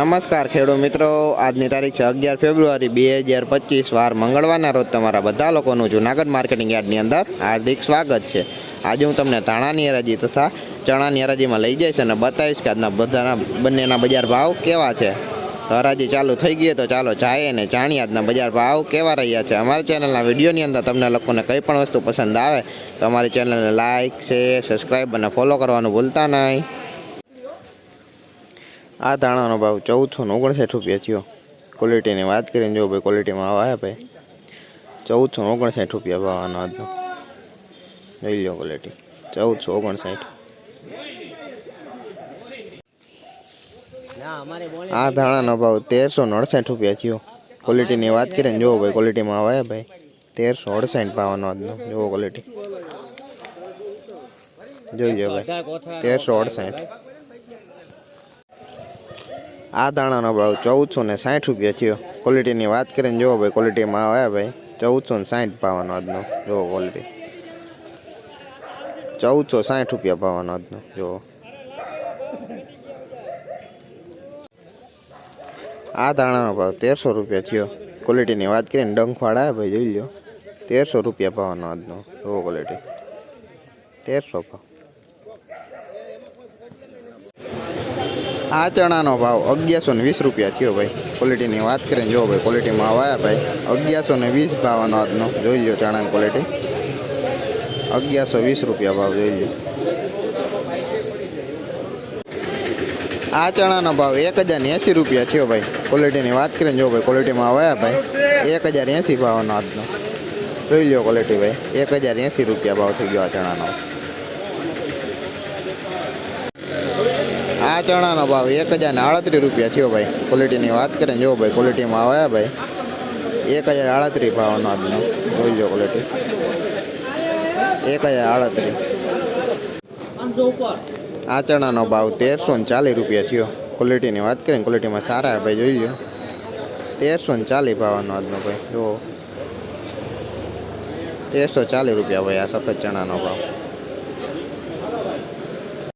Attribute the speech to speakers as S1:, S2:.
S1: નમસ્કાર ખેડૂત મિત્રો. આજની તારીખ છે અગિયાર ફેબ્રુઆરી બે હજાર પચીસ. વાર મંગળવારના રોજ તમારા બધા લોકોનું જૂનાગઢ માર્કેટિંગ યાર્ડની અંદર હાર્દિક સ્વાગત છે. આજે હું તમને ધાણાની હરાજી તથા ચણાની હરાજીમાં લઈ જઈશ અને બતાવીશ કે આજના બધાના બંનેના બજાર ભાવ કેવા છે. હરાજી ચાલુ થઈ ગઈ તો ચાલો જાય અને જાણીએ આજના બજાર ભાવ કેવા રહ્યા છે. અમારી ચેનલના વિડીયોની અંદર તમને લોકોને કંઈ પણ વસ્તુ પસંદ આવે તો અમારી ચેનલને લાઇક શેર, સબસ્ક્રાઈબ અને ફોલો કરવાનું ભૂલતા નહીં. આ ધાણાનો ભાવ ચૌદસો ને ઓગણસાઠ રૂપિયા થયો. ક્વોલિટીની વાત કરીને જો ભાઈ ક્વોલિટીમાં આવ્યા ભાઈ. ચૌદસો ને ઓગણસાઠ રૂપિયા ભાવ આનો આજનો. જોઈ લો ક્વોલિટી ચૌદસો ઓગણસાઠ. આ ધાણાનો ભાવ તેરસો ને અડસાઠ રૂપિયા થયો. ક્વોલિટીની વાત કરીને જુઓ ભાઈ ક્વોલિટીમાં આવ્યા ભાઈ. તેરસો અડસાઠ ભાવનો આજનો. જુઓ ક્વોલિટી જોઈ લો ભાઈ. તેરસો અડસાઠ. આ દાણાનો ભાવ ચૌદસો ને સાઠ રૂપિયા થયો. ક્વોલિટીની વાત કરીને જુઓ ભાઈ ક્વોલિટીમાં આવ્યા ભાઈ, ચૌદસો ને સાઠ ભાવનો આજનો. જુઓ ક્વોલિટી ચૌદસો સાઠ રૂપિયા ભાવનો આજનો. જુઓ. આ દાણાનો ભાવ તેરસો રૂપિયા થયો. ક્વોલિટીની વાત કરીને ડંખવાળા આવ્યા ભાઈ, જોઈ લો તેરસો રૂપિયા ભાવનો આજનો. જુઓ ક્વોલિટી તેરસો ભાવ. આ ચણાનો ભાવ અગિયારસો ને વીસ રૂપિયા થયો ભાઈ. ક્વોલિટીની વાત કરીને જો ભાઈ ક્વોલિટીમાં આવ્યા ભાઈ. અગિયારસો ને વીસ ભાવનો આજનો. જોઈ લો ચણાની ક્વોલિટી અગિયારસો વીસ રૂપિયા ભાવ જોઈ લો આ ચણાનો ભાવ એક હજાર એંસી રૂપિયા થયો ભાઈ. ક્વોલિટીની વાત કરીને જો ભાઈ ક્વોલિટીમાં આવ્યા ભાઈ. એક હજાર એંસી ભાવનો આજનો. જોઈ લો ક્વોલિટી ભાઈ. એક હજાર એંસી રૂપિયા ભાવ થઈ ગયો આ ચણાનો. આ ચણાનો ભાવ એક હજાર ને આડત્રીસ રૂપિયા થયો ભાઈ. ક્વોલિટીની વાત કરીએ ને જો ભાઈ ક્વોલિટીમાં આવ્યા ભાઈ. એક હજાર આડત્રીસ ભાવનો આજનો જોઈ લો ક્વોલિટી એક હજાર આડત્રીસ. આ ચણાનો ભાવ તેરસો ને ચાલીસ રૂપિયા થયો. ક્વોલિટીની વાત કરીએ ને ક્વોલિટીમાં સારા ભાઈ, જોઈ લો. તેરસો ને ચાલીસ ભાવનો આજનો ભાઈ જુઓ તેરસો ચાલીસ રૂપિયા ભાઈ આ સફેદ ચણાનો ભાવ.